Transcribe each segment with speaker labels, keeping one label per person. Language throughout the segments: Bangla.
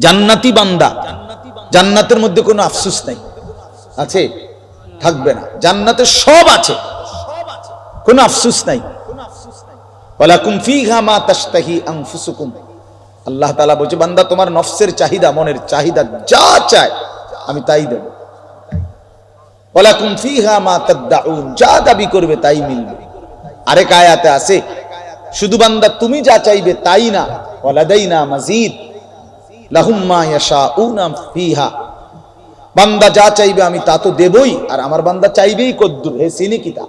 Speaker 1: জান্নাতি বান্দা। জান্নাতের মধ্যে কোনো আফসুস নাই। আছে? থাকবে না। জান্নাতে সব আছে। কোনো আফসুস নাই। ওয়ালাকুম ফিহা মা তাশতাহি আল্লাহ তাআলা বলছে, বান্দা, তোমার নফসের চাহিদা, মনের চাহিদা যা চায়, আমি তাই দেব। ওয়ালাকুম ফিহা মা তাদউন যা দাবি করবে তাই মিলবে। আরেক আয়াতে আছে, শুধু বান্দা, তুমি যা চাইবে তাই না? ওয়ালাদাইনা মাজিদ। ফিহা। বান্দা যা চাইবে আমি তা তো দেবই আর আমার বান্দা চাইবেই কদ্দুর। হে সিনি কিতা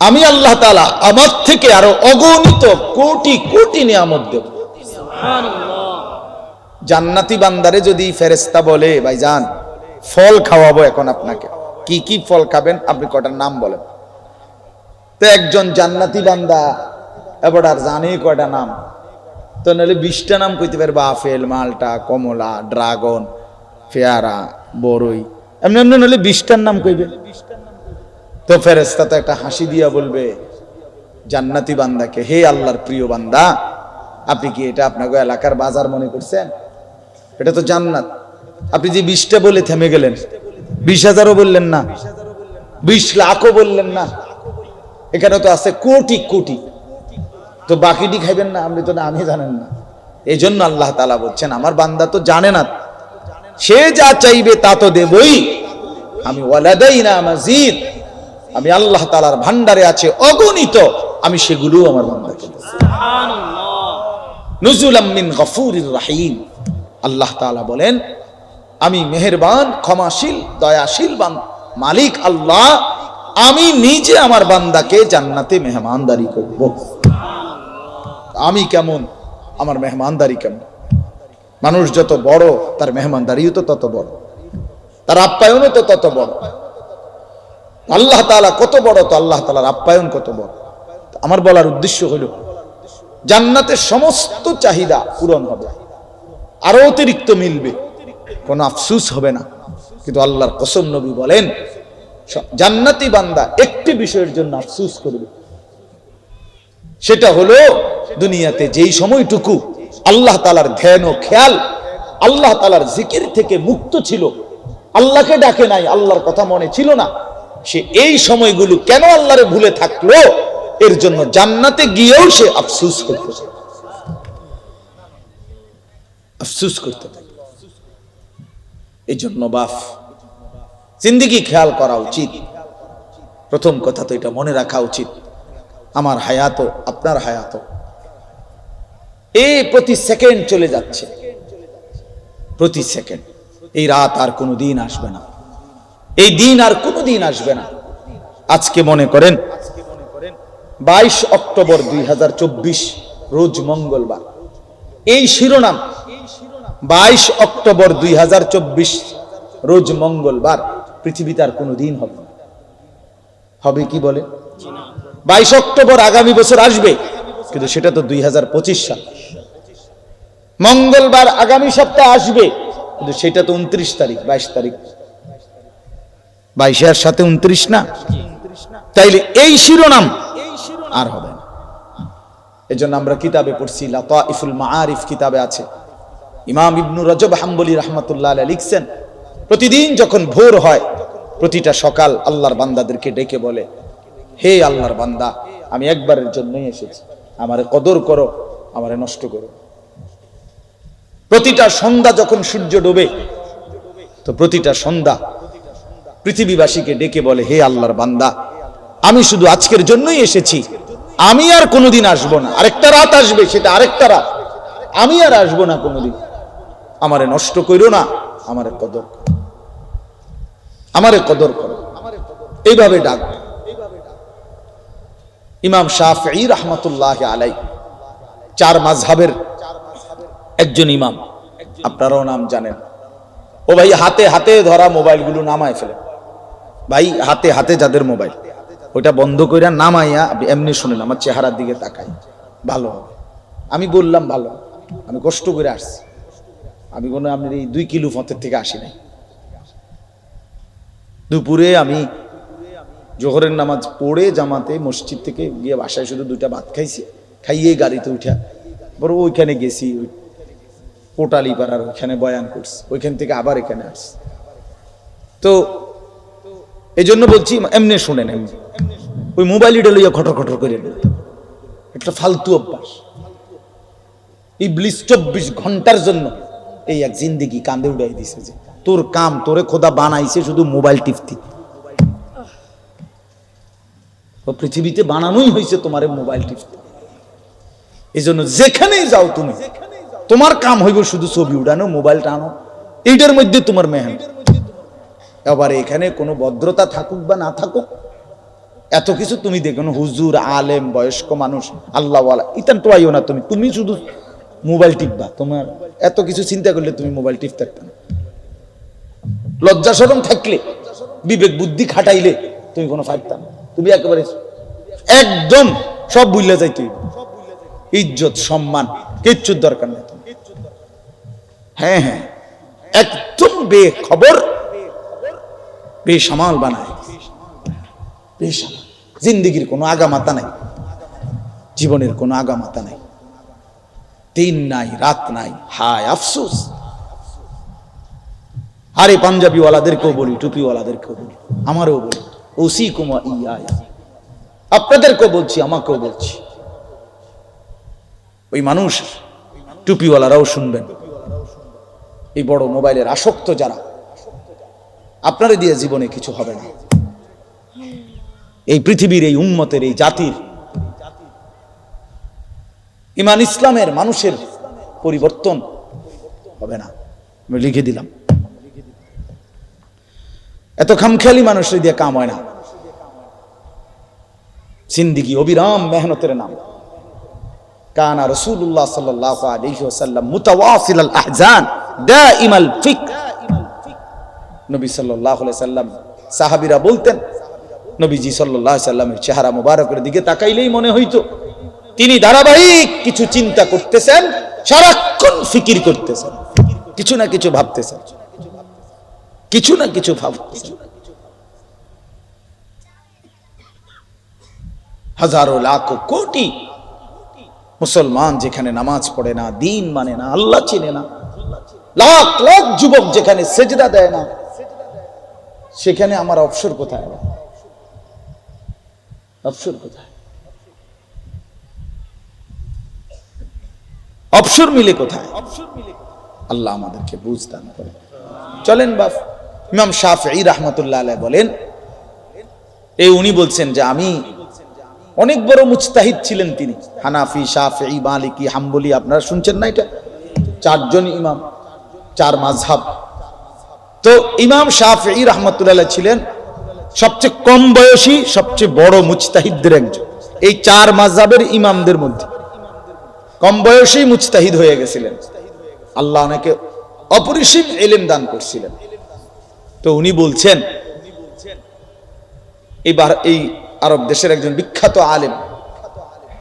Speaker 1: আমি আল্লাহ তাআলা আমার থেকে আরও অগণিত কোটি কোটি নিয়ামত দেব। জান্নাতি বান্দারে যদি ফেরেস্তা বলে ভাই যান ফল খাওয়াবো এখন আপনাকে। কি কি ফল খাবেন? আপনি কটার নাম বলেন। তো একজন জান্নাতি বান্দা এবার আর জানে কয়টা নাম। তো নাহলে বিশটা নাম কইতে পারবে, আপেল, মালটা, কমলা, ড্রাগন, পেয়ারা বড়ই এমনি এমনি নাহলে বিশটার নাম কইবে। তো ফেরেস্তা তো একটা হাসি দিয়া বলবে, জান্নাতি বান্দাকে, হে আল্লাহর প্রিয় বান্দা, আপনি কি এটা আপনাকে এলাকার বাজার মনে করছেন? এটা তো জান্নাত। আপনি যে বিশটা বলে থেমে গেলেন, বিশ হাজারও বললেন না, বিশ লাখও বললেন না, এখানে তো আছে কোটি কোটি। তো বাকিটি খাইবেন না আপনি তো না আমি জানেন না। এই জন্য আল্লাহ তালা বলছেন আমার বান্দা তো জানে না। সে যা চাইবে তা তো দেবই। আমি ওয়ালাদাই না মাজিদ। আমি আল্লাহ তালার ভান্ডারে আছে অগণিত। আমি সেগুলো আমার বান্দাকে দেব। নুজুলাম মিন গফুরির রাহিম। আল্লাহ তাআলা বলেন আমি মেহেরবান ক্ষমাশীল দয়াশীল বান মালিক আল্লাহ। আমি নিজে আমার বান্দাকে জান্নাতে মেহমানদারি করব। আমি কেমন? আমার মেহমানদারি কেমন? মানুষ যত বড়, তার মেহমানদারিও তো তত বড়। তার আপ্যায়নও তো তত বড়। আল্লাহ তাআলা কত বড়, তো আল্লাহ তাআলার আপ্যায়ন কত বড়। আমার বলার উদ্দেশ্য হলো, জান্নাতের সমস্ত চাহিদা পূরণ হবে। আরও অতিরিক্ত মিলবে। কোনো আফসুস হবে না। কিন্তু আল্লাহর কসম নবী বলেন, জান্নাতি বান্দা একটি বিষয়ের জন্য আফসুস করবে। সেটা হলো দুনিয়াতে যেই সময়টুকু আল্লাহ তালার ধ্যান ও খেয়াল, আল্লাহ তালার জিকির থেকে মুক্ত ছিল। আল্লাহকে ডাকে নাই, আল্লাহর কথা মনে ছিল না। সে এই সময়গুলো কেন আল্লাহরে ভুলে থাকল? এর জন্য জান্নাতে গিয়েও সে আফসুস করতে আফসুস করতে থাকে। এই জন্য বাফ জিন্দিগি খেয়াল করা উচিত। প্রথম কথা তো এটা মনে রাখা উচিত। আমার হায়াত আপনার হায়াত এই প্রতি সেকেন্ড চলে যাচ্ছে। প্রতি সেকেন্ড। এই রাত আর কোনো দিন আসবে না। এই দিন আর কোনো দিন আসবে না। আজকে মনে করেন, বাইশ অক্টোবর দুই হাজার চব্বিশ, রোজ মঙ্গলবার। এই শিরোনাম, বাইশ অক্টোবর দুই হাজার চব্বিশ, রোজ মঙ্গলবার। পৃথিবীতে আর কোনো দিন হবে না। হবে কি বলে? বাইশ অক্টোবর আগামী বছর আসবে, কিন্তু সেটা তো দুই হাজার পঁচিশ সাল। মঙ্গলবার আগামী সপ্তাহে আসবে। কিন্তু সেটা তো উনত্রিশ তারিখ, বাইশ তারিখ। বাইশের সাথে উনত্রিশ না? তাইলে এই শিরোনাম আর হবে না। এই জন্য আমরা কিতাবে পড়ছি, লাতাইফুল মাআরিফ কিতাবে আছে। ইমাম ইবনু রজব হাম্বলি রহমতুল্লাহ লিখছেন, প্রতিদিন যখন ভোর হয়, প্রতিটা সকাল আল্লাহর বান্দাদেরকে ডেকে বলে, হে আল্লাহর বান্দা, আমি একবারের জন্যই এসেছি। আমারে কদর করো, আমারে নষ্ট করো। প্রতিটা সন্ধ্যা যখন সূর্য ডোবে, তো প্রতিটা সন্ধ্যা পৃথিবীবাসীকে ডেকে বলে, হে আল্লাহর বান্দা, আমি শুধু আজকের জন্যই এসেছি। আমি আর কোনোদিন আসব না। আরেকটা রাত আসবে, সেটা আরেকটা রাত। আমি আর আসব না কোনোদিন। আমারে নষ্ট করো না, আমারে কদর আমারে কদর করো। এইভাবে ডাক। ইমাম শাফি রহমতুল্লাহ আলাই চার মাঝহাবের একজন ইমাম, আপনারাও নাম জানেন। ও ভাই, হাতে হাতে ধরা মোবাইলগুলো নামায় ফেলে। ভাই, হাতে হাতে যাদের মোবাইল, ওইটা বন্ধ কইরা নামাইয়া আপনি এমনি শুনেন, আমার চেহারার দিকে তাকাই। ভালো হবে। আমি বললাম, ভালো। আমি কষ্ট করে আসছি। আমি কোনো আপনার এই দুই কিলো ফতের থেকে আসি নাই। দুপুরে আমি জোহরের নামাজ পড়ে জামাতে মসজিদ থেকে গিয়ে বাসায় শুধু দুইটা ভাত খাইছি। খাইয়ে গাড়িতে উঠা বড় ওইখানে গেছি কোটালি পাড়ার ওইখানে বয়ান করছে, ওইখান থেকে আবার এখানে আসছে। তো এই জন্য বলছি, এমনি শোনেন, এমনি। ওই মোবাইলটা লইয়া খটর খটর করে একটা ফালতু অভ্যাস। এই ইবলিস চব্বিশ ঘণ্টার জন্য এই এক জিন্দিগি কান্দে উড়াই দিছে যে, তোর কাম, তোরে খোদা বানাইছে শুধু মোবাইল টিপতি। পৃথিবীতে বানানোই হয়েছে তোমার মোবাইল টিপতে। এই জন্য যেখানেই যাও তুমি তোমার কাম হইব শুধু ছবি উঠানো মোবাইল টানো। এইটার মধ্যে তোমার মেহনত। এবার এখানে কোনো ভদ্রতা থাকুক বা না থাকুক এত কিছু তুমি দেখো না, হুজুর আলেম বয়স্ক মানুষ আল্লাহওয়ালা ইতান তো আইও না তুমি। তুমি শুধু মোবাইল টিপবা। তোমার এত কিছু চিন্তা করলে তুমি মোবাইল টিপতে পারতে না। লজ্জা থাকলে বিবেক বুদ্ধি খাটাইলে তুমি কোনো ফাইতাম তুমি একেবারে একদম সব বুঝলে যাই তুই ইজ্জত সম্মান কিচ্ছুর দরকার নেই। হ্যাঁ হ্যাঁ। একদম বে বেখবর, বেসামাল বানায়। জিন্দিগির কোনো আগামাতা নাই। জীবনের কোনো আগামাতা নাই। দিন নাই, রাত নাই। হায় আফসোস। আরে পাঞ্জাবিওয়ালাদেরকেও বলি, টুপিওয়ালাদেরকেও বলি, আমারও বলি ওসি কুমা ইয়া আপনাদেরকেও বলছি, আমাকেও বলছি। ওই মানুষ, টুপিওয়ালারাও শুনবেন। এই বড় মোবাইলের আসক্ত যারা, আপনারা দিয়ে জীবনে কিছু হবে না। এই পৃথিবীর, এই উম্মতের, এই জাতির, ইমান ইসলামের মানুষের পরিবর্তন হবে না। আমি লিখে দিলাম। এত খামখেয়ালি মানুষের দিয়ে কাম হয় না। জিন্দিগি অবিরাম মেহনতের নাম। কানা রসুল্লাহ সাল্লাহ আলাইহি ওয়াসাল্লাম মুতাওয়াসিল আল আহজান দাইমাল ফিকর। নবী সাল্লাহ সাল্লাম সাহাবিরা বলতেন, নবীজি সাল্লাহ সাল্লামের চেহারা মোবারকের দিকে তাকাইলেই মনে হইতো, তিনি ধারাবাহিক কিছু চিন্তা করতেছেন, সারাক্ষণ ফিকির করতেছেন, কিছু না কিছু ভাবতেছেন, কিছু না কিছু ভাবতেছেন। হাজারো লাখ কোটি মুসলমান যেখানে নামাজ পড়ে না, দিন মানে না, আল্লাহ চিনে না। লাখ লাখ যুবক যেখানে সেজদা দেয় না, সেখানে আমার অবসর কোথায়? অবসর কোথায়? অবসর মিলে কোথায়? আল্লাহ আমাদেরকে বুঝদান করে। চলেন বাপ ইমাম শাহ রহমতুল্লাহ বলেন এই উনি বলছেন যে আমি অনেক বড় মুজতাহিদ ছিলেন তিনি। হানাফি, শাফি, মালিকি, হাম্বলি, আপনারা শুনছেন না এটা? চারজন ইমাম, চার মাঝহাব তো ইমাম শাফি রহমতুল্লাহ ছিলেন সবচেয়ে কম বয়সী, সবচেয়ে বড় মুজতাহিদদের একজন। এই চার মাঝহাবের ইমামদের মধ্যে কম বয়সেই মুজতাহিদ হয়ে গেছিলেন। আল্লাহ অনেকে অপরিসীম এলেম দান করছিলেন। তো উনি বলছেন এইবার এই আরব দেশের একজন বিখ্যাত আলেম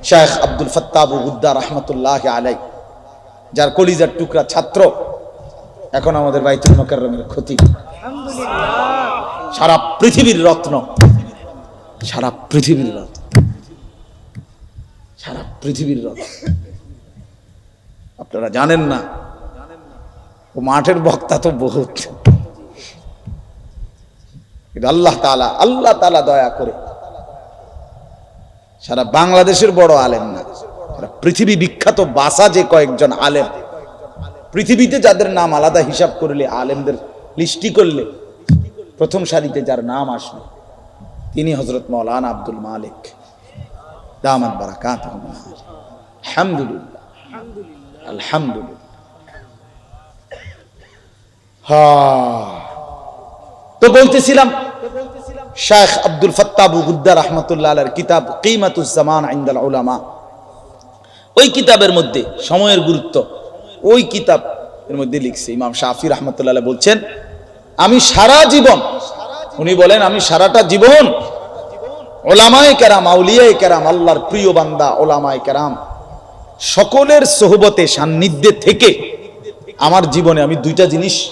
Speaker 1: শেখ আব্দুল ফত্তাবু হুদ্দা রহমতুল্লাহ আলাই যার কলিজার টুকরা ছাত্র, এখন আমাদের বাইতুল মকাররমের ক্ষতি সারা পৃথিবীর রত্ন, সারা পৃথিবীর রত্ন, সারা পৃথিবীর রত্ন। আপনারা জানেন না, ও মাঠের বক্তা তো বহুত। আল্লাহ তালা আল্লাহ তালা দয়া করে সারা বাংলাদেশের বড় আলেম না। সারা পৃথিবী বিখ্যাত বাসা যে কয়েকজন আলেম। পৃথিবীতে যাদের নাম আলাদা হিসাব করলে, আলেমদের লিস্টি করলে, প্রথম সারিতে যার নাম আসবে তিনি হজরত মৌলানা আব্দুল মালিক। হা তো বলতেছিলাম শেখ আব্দুল ফত্তাবু গুদ্দা রহমতুল্লাহ আলার কিতাব কিমাতুজ্জামান আইন্দাল উলামা। ওই কিতাবের মধ্যে সময়ের গুরুত্ব, ওই কিতাব এর মধ্যে লিখছে ইমাম শাফি রহমতুল্লাহ বলছেন, আমি সারা জীবন, উনি বলেন, আমি সারাটা জীবন ওলামায় কেরাম, আউলিয়ায় কেরাম, আল্লাহর প্রিয় বান্দা ওলামায় কেরাম, সকলের সোহবতে, সান্নিধ্যে থেকে আমার জীবনে আমি দুইটা জিনিস